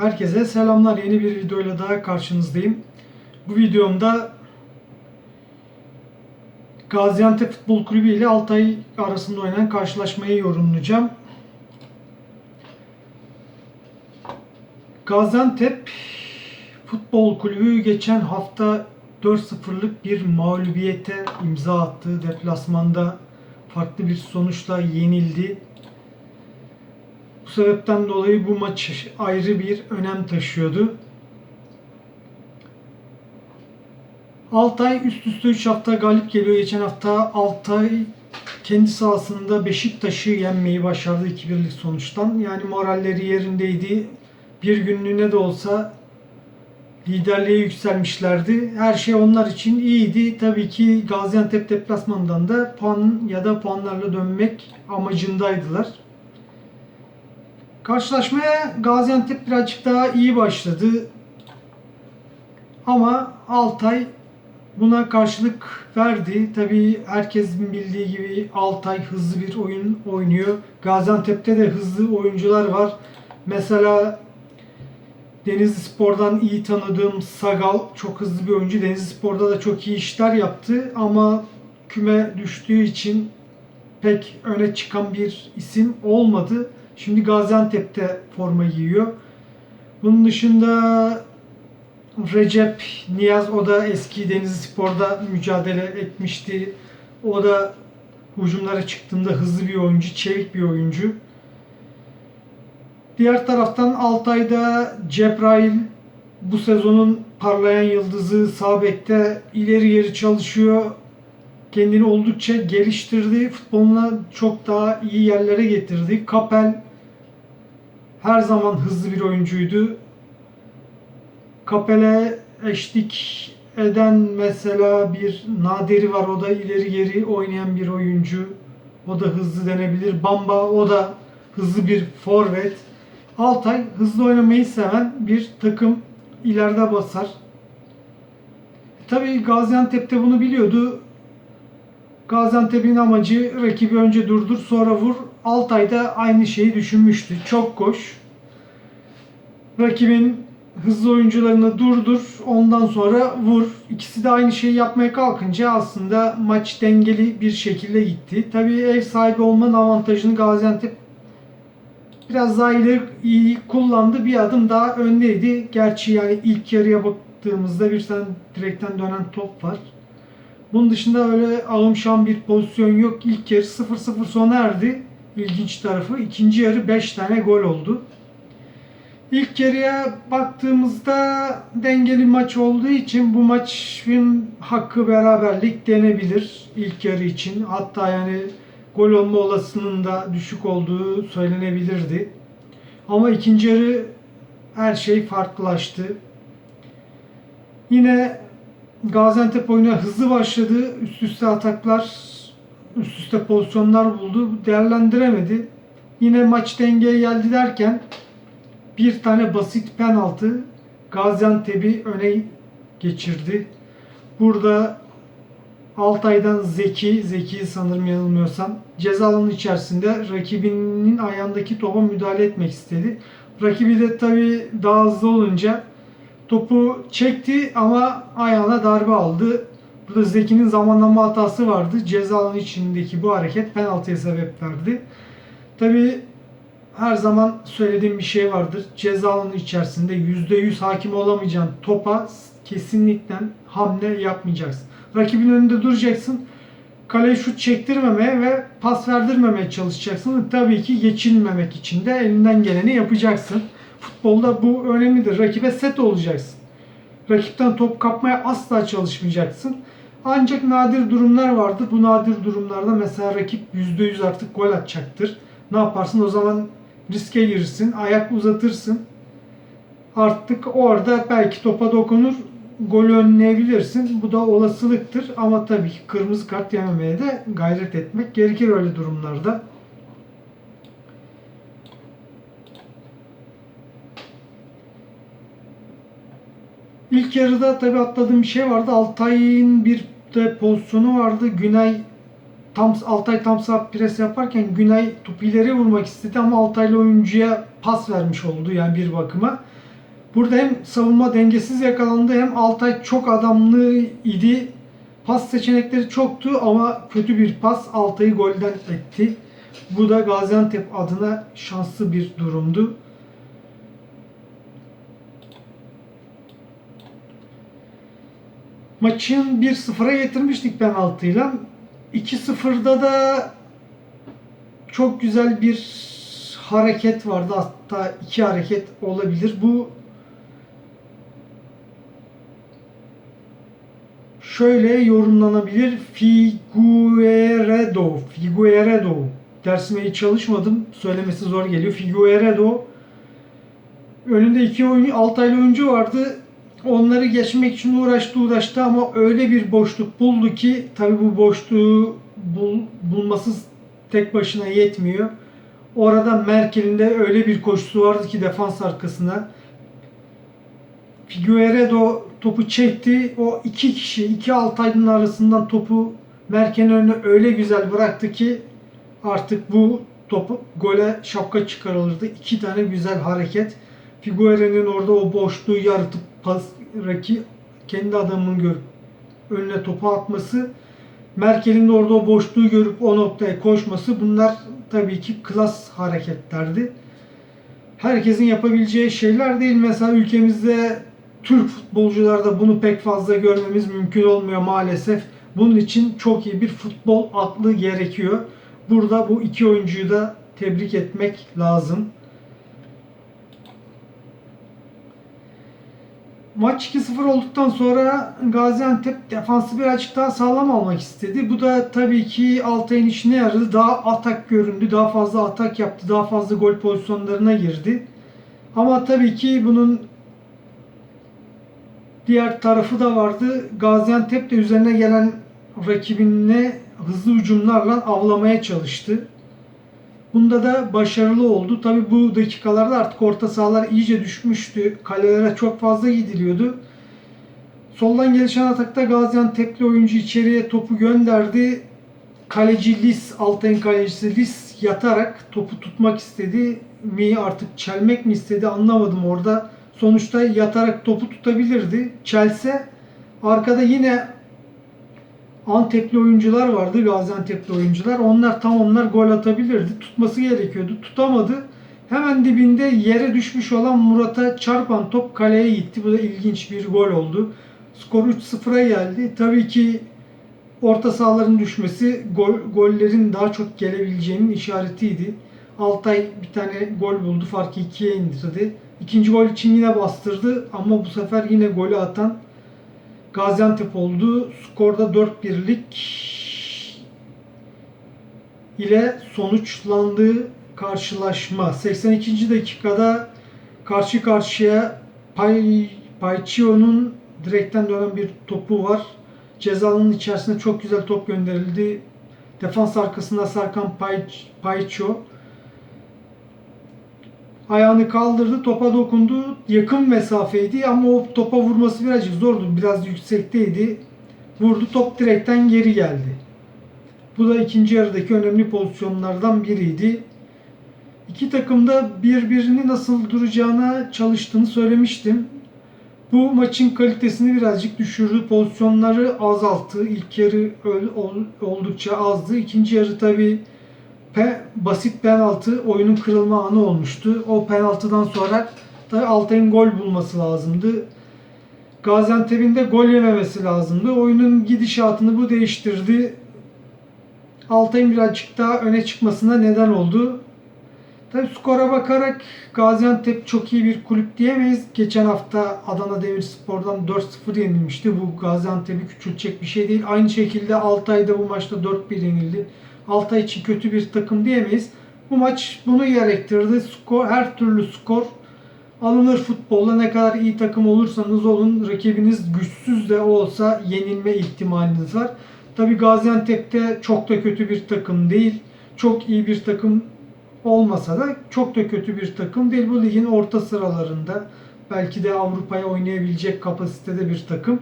Herkese selamlar. Yeni bir videoyla daha karşınızdayım. Bu videomda Gaziantep Futbol Kulübü ile Altay arasında oynanan karşılaşmayı yorumlayacağım. Gaziantep Futbol Kulübü geçen hafta 4-0'lık bir mağlubiyete imza attı. Deplasmanda farklı bir sonuçla yenildi. Bu sebepten dolayı bu maç ayrı bir önem taşıyordu. Altay üst üste 3 hafta galip geliyor. Geçen hafta Altay kendi sahasında Beşiktaş'ı yenmeyi başardı 2-1'lik sonuçtan. Yani moralleri yerindeydi. Bir günlüğüne de olsa liderliğe yükselmişlerdi. Her şey onlar için iyiydi. Tabii ki Gaziantep deplasmanından da puan ya da puanlarla dönmek amacındaydılar. Karşılaşmaya Gaziantep birazcık daha iyi başladı. Ama Altay buna karşılık verdi. Tabii herkesin bildiği gibi Altay hızlı bir oyun oynuyor. Gaziantep'te de hızlı oyuncular var. Mesela Denizli Spor'dan iyi tanıdığım Sagal çok hızlı bir oyuncu. Denizli Spor'da da çok iyi işler yaptı ama küme düştüğü için pek öne çıkan bir isim olmadı. Şimdi Gaziantep'te forma giyiyor. Bunun dışında Recep Niyaz o da eski Denizli Spor'da mücadele etmişti. O da hücumlara çıktığında hızlı bir oyuncu, çevik bir oyuncu. Diğer taraftan Altay'da Cebrail bu sezonun parlayan yıldızı sağ bekte ileri geri çalışıyor. Kendini oldukça geliştirdi. Futboluna çok daha iyi yerlere getirdi. Kapel her zaman hızlı bir oyuncuydu. Kapel'e eşlik eden mesela bir Naderi var. O da ileri geri oynayan bir oyuncu. O da hızlı denebilir. Bamba o da hızlı bir forvet. Altay hızlı oynamayı seven bir takım ileride basar. Tabii Gaziantep de bunu biliyordu. Gaziantep'in amacı rakibi önce durdur sonra vur. Altay da aynı şeyi düşünmüştü. Çok koş. Rakibin hızlı oyuncularını durdur. Ondan sonra vur. İkisi de aynı şeyi yapmaya kalkınca aslında maç dengeli bir şekilde gitti. Tabii ev sahibi olmanın avantajını Gaziantep biraz daha ileri iyi kullandı. Bir adım daha öndeydi. Gerçi yani ilk yarıya baktığımızda bir tane direkten dönen top var. Bunun dışında öyle alımşan bir pozisyon yok. İlk yarı 0-0 sona erdi. İlginç tarafı. ikinci yarı 5 tane gol oldu. İlk yarıya baktığımızda dengeli maç olduğu için bu maçın hakkı beraberlik denebilir ilk yarı için. Hatta yani gol olma olasılığının da düşük olduğu söylenebilirdi. Ama ikinci yarı her şey farklılaştı. Yine Gaziantep oyuna hızlı başladı. Üst üste ataklar, üst üste pozisyonlar buldu. Değerlendiremedi. Yine maç dengeye geldi derken bir tane basit penaltı Gaziantep'i öne geçirdi. Burada Altay'dan Zeki, Zeki sanırım yanılmıyorsam ceza içerisinde rakibinin ayağındaki topa müdahale etmek istedi. Rakibi de tabi daha hızlı olunca topu çekti ama ayağına darbe aldı. Burada Zeki'nin zamanlama hatası vardı. Ceza içindeki bu hareket penaltıya sebep verdi. Tabi her zaman söylediğim bir şey vardır. Ceza alanı içerisinde %100 hakim olamayacağın topa kesinlikle hamle yapmayacaksın. Rakibin önünde duracaksın. Kaleye şut çektirmemeye ve pas verdirmemeye çalışacaksın. Tabii ki geçilmemek için de elinden geleni yapacaksın. Futbolda bu önemlidir. Rakibe set olacaksın. Rakipten top kapmaya asla çalışmayacaksın. Ancak nadir durumlar vardır. Bu nadir durumlarda mesela rakip %100 artık gol atacaktır. Ne yaparsın? O zaman riske girirsin. Ayak uzatırsın. Artık orada belki topa dokunur golü önleyebilirsin. Bu da olasılıktır ama tabii ki kırmızı kart yememeye de gayret etmek gerekir öyle durumlarda. İlk yarıda tabii atladığım bir şey vardı. Altay'ın bir de pozisyonu vardı. Günay tam Altay tam sağ pres yaparken Günay topu ileri vurmak istedi ama Altaylı oyuncuya pas vermiş oldu yani bir bakıma. Burada hem savunma dengesiz yakalandı hem Altay çok adamlı idi. Pas seçenekleri çoktu ama kötü bir pas Altay'ı golden etti. Bu da Gaziantep adına şanslı bir durumdu. Maçın 1-0'a getirmiştik penaltıyla. 2-0'da da çok güzel bir hareket vardı. Hatta iki hareket olabilir. Bu şöyle yorumlanabilir. Figueredo. Figueredo. Dersime hiç çalışmadım. Söylemesi zor geliyor. Figueredo. Önünde iki oyuncu, Altaylı oyuncu vardı. Onları geçmek için uğraştı uğraştı ama öyle bir boşluk buldu ki tabi bu boşluğu bul, bulması tek başına yetmiyor. Orada Merkel'in de öyle bir koşusu vardı ki defans arkasına. Figueredo topu çekti. O iki kişi, iki Altaylı'nın arasından topu Merkel'in önüne öyle güzel bıraktı ki artık bu topu gole şapka çıkarılırdı. İki tane güzel hareket. Figuere'nin orada o boşluğu yaratıp pas rakip kendi adamının görüp önüne topu atması Merkel'in de orada o boşluğu görüp o noktaya koşması bunlar tabii ki klas hareketlerdi. Herkesin yapabileceği şeyler değil. Mesela ülkemizde Türk futbolcularda bunu pek fazla görmemiz mümkün olmuyor maalesef. Bunun için çok iyi bir futbol aklı gerekiyor. Burada bu iki oyuncuyu da tebrik etmek lazım. Maç 2-0 olduktan sonra Gaziantep defansı birazcık daha sağlam almak istedi. Bu da tabii ki Altay'ın işine yaradı. Daha atak göründü. Daha fazla atak yaptı. Daha fazla gol pozisyonlarına girdi. Ama tabii ki bunun diğer tarafı da vardı. Gaziantep de üzerine gelen rakibine hızlı hücumlarla avlamaya çalıştı. Bunda da başarılı oldu. Tabi bu dakikalarda artık orta sahalar iyice düşmüştü. Kalelere çok fazla gidiliyordu. Soldan gelişen atakta Gaziantep'li oyuncu içeriye topu gönderdi. Kaleci Lis, Altay'ın kalecisi Lis yatarak topu tutmak istedi mi artık çelmek mi istedi anlamadım orada. Sonuçta yatarak topu tutabilirdi. Çelse arkada yine Antepli oyuncular vardı, Gaziantep'li oyuncular. Onlar tam onlar gol atabilirdi. Tutması gerekiyordu. Tutamadı. Hemen dibinde yere düşmüş olan Murat'a çarpan top kaleye gitti. Bu da ilginç bir gol oldu. Skor 3-0'a geldi. Tabii ki orta sahaların düşmesi gol, gollerin daha çok gelebileceğinin işaretiydi. Altay bir tane gol buldu. Farkı ikiye indirdi. İkinci gol için yine bastırdı ama bu sefer yine golü atan Gaziantep oldu. Skorda 4-1'lik ile sonuçlandığı karşılaşma. 82. dakikada karşı karşıya Pay, Paychio'nun direkten dönen bir topu var. Cezanın içerisine çok güzel top gönderildi. Defans arkasında Serkan Pay, Payço ayağını kaldırdı, topa dokundu. Yakın mesafeydi ama o topa vurması birazcık zordu. Biraz yüksekteydi. Vurdu, top direkten geri geldi. Bu da ikinci yarıdaki önemli pozisyonlardan biriydi. İki takım da birbirini nasıl duracağına çalıştığını söylemiştim. Bu maçın kalitesini birazcık düşürdü. Pozisyonları azalttı. İlk yarı oldukça azdı. İkinci yarı tabii pe, basit penaltı oyunun kırılma anı olmuştu. O penaltıdan sonra da Altay'ın gol bulması lazımdı. Gaziantep'in de gol yememesi lazımdı. Oyunun gidişatını bu değiştirdi. Altay'ın birazcık daha öne çıkmasına neden oldu. Tabi skora bakarak Gaziantep çok iyi bir kulüp diyemeyiz. Geçen hafta Adana Demirspor'dan 4-0 yenilmişti. Bu Gaziantep'i küçültecek bir şey değil. Aynı şekilde Altay'da bu maçta 4-1 yenildi. Altay için kötü bir takım diyemeyiz. Bu maç bunu gerektirdi. Skor, her türlü skor alınır futbolda. Ne kadar iyi takım olursanız olun rakibiniz güçsüz de olsa yenilme ihtimaliniz var. Tabi Gaziantep'te çok da kötü bir takım değil. Çok iyi bir takım olmasa da çok da kötü bir takım değil. Bu ligin orta sıralarında belki de Avrupa'ya oynayabilecek kapasitede bir takım.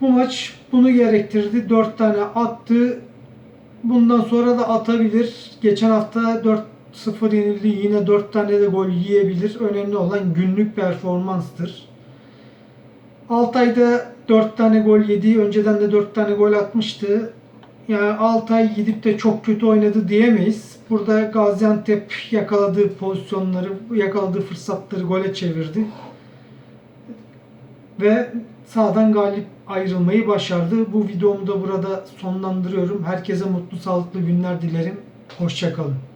Bu maç bunu gerektirdi. 4 tane attı. Bundan sonra da atabilir. Geçen hafta 4 0 yenildi yine 4 tane de gol yiyebilir. Önemli olan günlük performanstır. Altay'da 4 tane gol yedi. Önceden de 4 tane gol atmıştı. Yani Altay gidip de çok kötü oynadı diyemeyiz. Burada Gaziantep yakaladığı pozisyonları, yakaladığı fırsatları gole çevirdi. Ve sağdan galip ayrılmayı başardı. Bu videomu da burada sonlandırıyorum. Herkese mutlu, sağlıklı günler dilerim. Hoşçakalın.